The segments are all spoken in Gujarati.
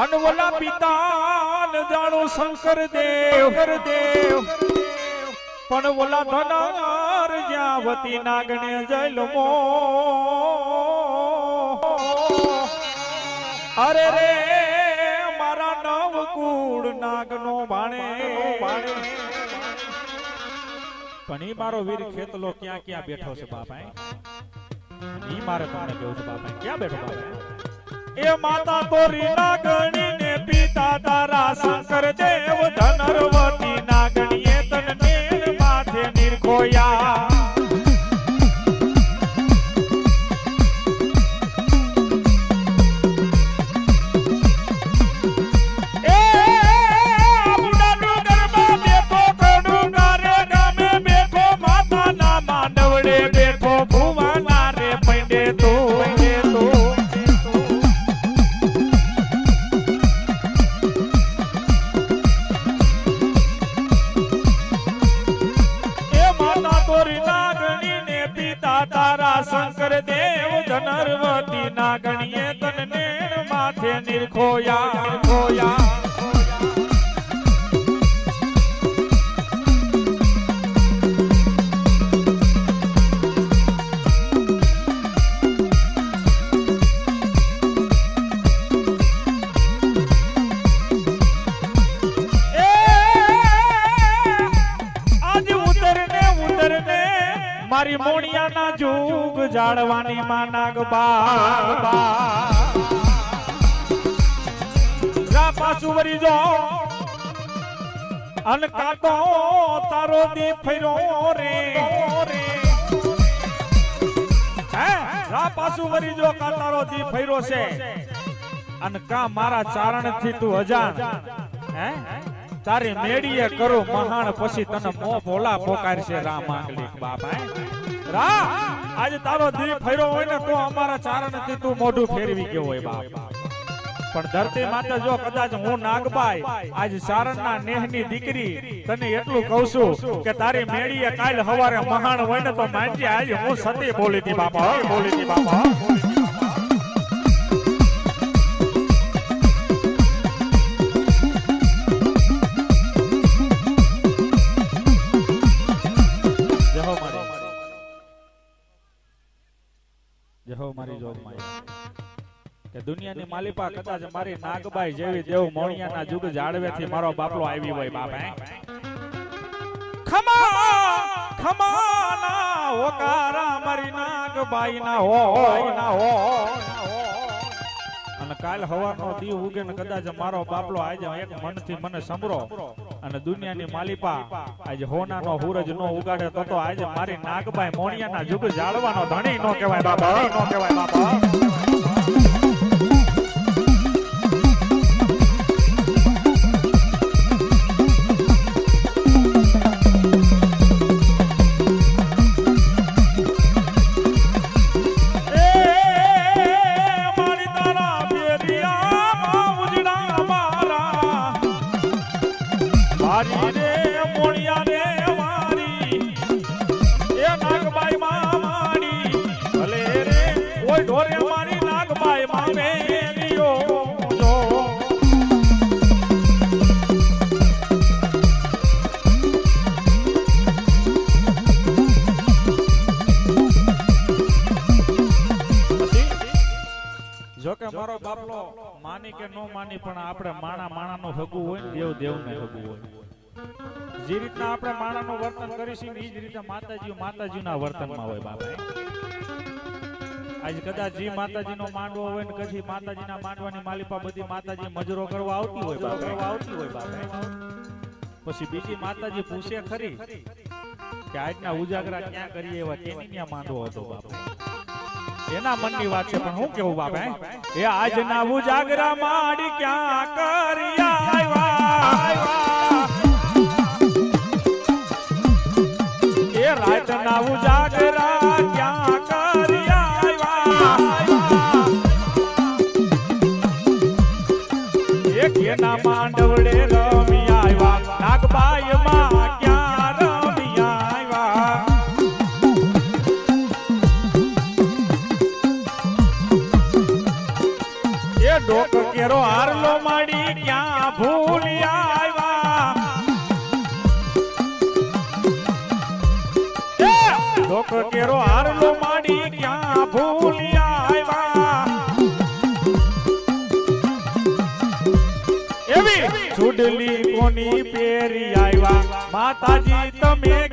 અનવલા પિતા જાણો શંકર દેવ દેવ. પણ ઓલા ધનાર જ્યાં વતી નાગણે જલમો અરે રે, મારા નવ કુળ નાગનો ભાણે. ભાણે પણ ઈ મારો વીર ખેતલો ક્યાં ક્યાં બેઠો છે બાપા ઈ મારે તમને કેવું છે બાપા ક્યાં બેઠો બાપા એ માતા તો રીના ગણી ને પિતા તારા શંકર દેવ ધનરવતી નાગણીએ તન માથે નિરખોયા. નાગણીએ તન નેણ માથે નિરખોયા ખોયા ઉતરને મારી મોણિયાના જુગ જાળવાની માં નાગબા રા પાછું વરી જો. અન કાતો તારો દે ફેરો રે. રે હે રા પાછું વરી કા તારો દી છે. અન કા મારા ચારણથી તું અજાણ. હે? તારી મેડીએ કરું મહાણ પછી તને મો ભોલા પોકારશે રામ આંગલી બાપા રા, આજે તારો દી ફેરો હોય ને તો અમારા ચારણથી તું મોઢું ફેરવી ગયો હોય, બાપ. પણ ધરતી માતા જો કદાચ હું નાગબાઈ, આજ સારણના નેહની દીકરી, તને એટલું કહું છું કે તારી મેળીએ કાલ હવારે મહાણ હોય ને તો માનજે આજે હું સતી બોલી હતી બાપા બોલી હતી બાપા દુનિયાની માલિપા કદાચ મારી નાગબાઈ જેવી દેવ મોણિયાના જુગ જાળવેથી મારો બાપલો આવી હોય બાપ. હે ખમા ખમા ના હોકારા મારી નાગબાઈ ના હોય ના હોય અને કાલ હવાનો દી ઉગે ને કદાચ મારો બાપલો આજે એક મનથી મને સંભળો. અને દુનિયાની માલિપા આજે હોનાનો હુરજ નો ઉગાડે તો તો આજે મારી નાગબાઈ મોણિયાના જુગ જાળવાનો ધણી નો કહેવાય બાપા. નો કહેવાય બાપા. મારી રે મોણિયા રે મારી એ નાગબાઈ માં મારી ભલે રે ઓય ઢોરે મારી નાગબાઈ માં મેલિયો જો જો મારો બાપલો માની કે નો માની, પણ આપણે માણા માણાનું હગું હોય ને, દેવ દેવને હગું હોય. જે રીતના આપણે માણાનું વર્તન કરીશું એ જ રીતે માતાજી માતાજીના વર્તનમાં હોય બાપા આજે કદાચ જે માતાજીનો માંડવો હોય ને કદી માતાજીના માંડવાની માલિપા બધી માતાજી મજૂરો કરવા આવતી હોય બાપા આવતી હોય બાપા પછી બીજી માતાજી પૂછે ખરી કે આજના ઉજાગરા ક્યાં કરીએ એવા તેની ત્યાં માંડવો હતો બાપા એના મનની વાત છે, પણ હું કેવું બાપા એ આજના ઉજાગરા માડી ક્યાં કરી એ રાતના ઉજાગરા ક્યાં કરી આવ્યા? એ કેના માંડવડે રમી ડોક કેરો હારલો માડી ક્યાં ભૂલી આવ્યા? એવી ચૂડલી કોની પેરી આવ્યા? માતાજી તમે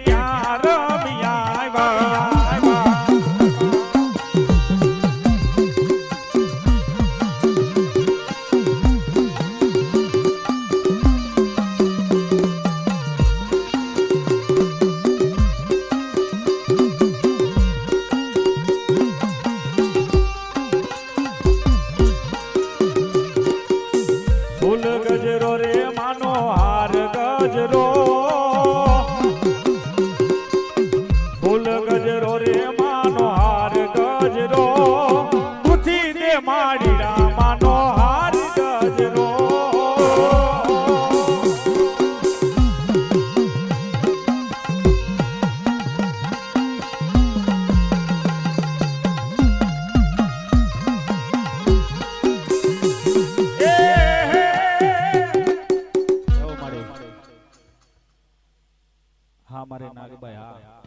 હા મારે નાગભાઈ હા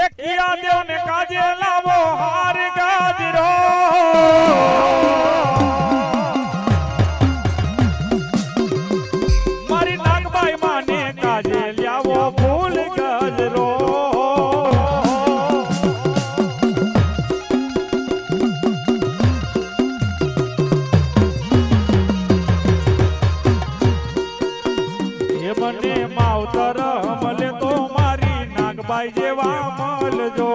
એક કીડા દેવ ને કાજે લાવો હાર ગાજરો. નાગબાઈ જેવા મળજો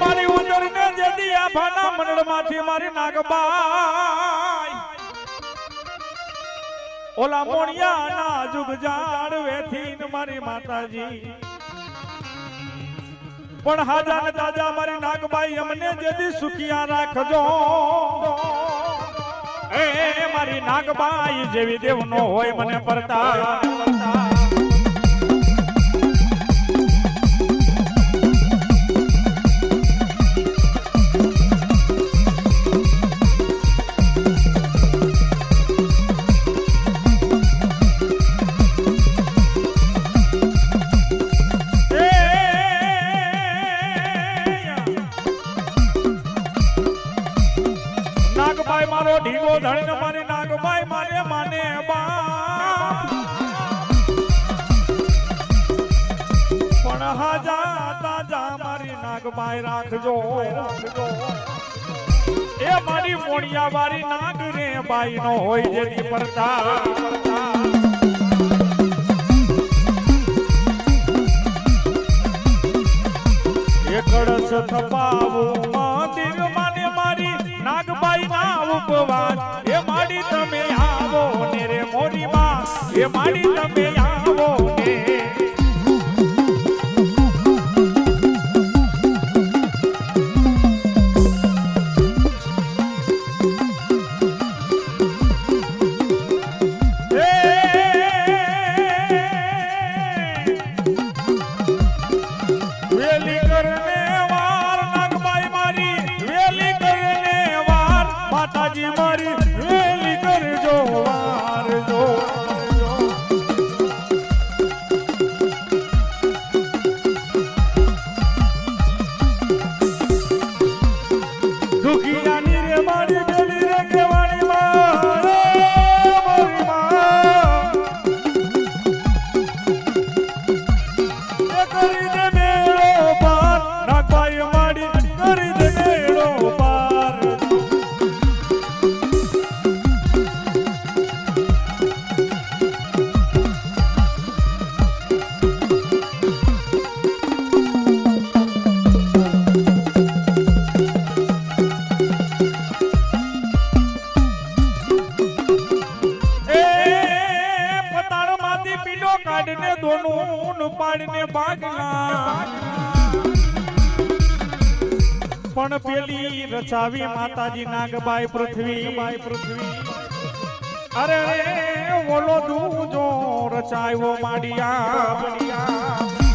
મારી ઉંદરને જેદી આ ભાના મંડળમાંથી મારી નાગબાઈ. ઓલા મોણિયાના જુગ જાડવેથી ને મારી માતાજી. પણ હાજા ને દાદા મારી નાગબાઈ અમને જેદી સુખિયા રાખજો. એ મારી નાગબાઈ જેવી દેવ નો હોય મને પરતા. નાગભાઈ રાખજો. એ મારી મોણિયા વારી નાગ રે બાઈ નો હોય જેની પરતા પરતા એ કળશ થપાવું એ માડી તમે દુખિયાની રે મારી રચાવી માતાજી નાગબાઈ પૃથ્વી. બાઈ પૃથ્વી અરે ઓલો દૂજો રચાયો માડિયા.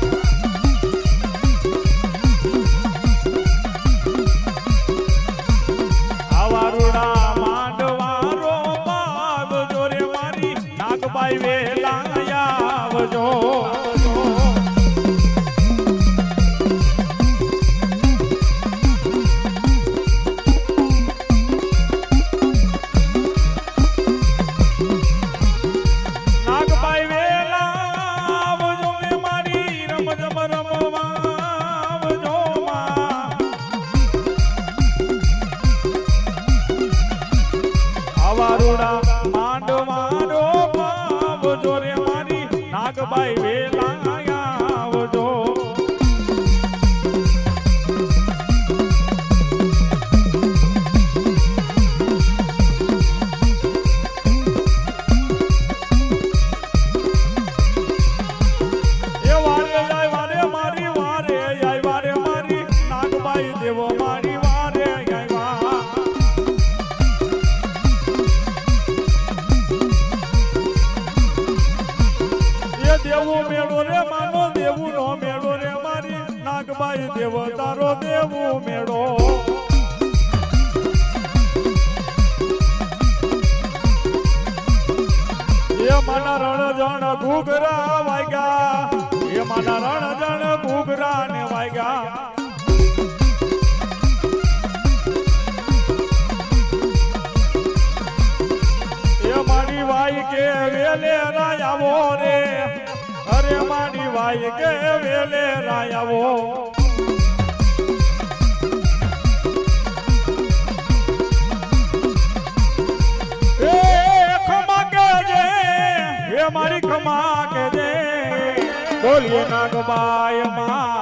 નાગબાઈ દેવ તારો દેવું મેળો. એ માના રણ જણ ઘૂઘરા વાગ્યા. એ માના રણ જણ ઘૂઘરા ને વાગ્યા. કે રે. અરે મારી વાઈ કે વેલે રાયાવો મારી ખમા કે દે. બોલીએ નાગબાઈ માત કી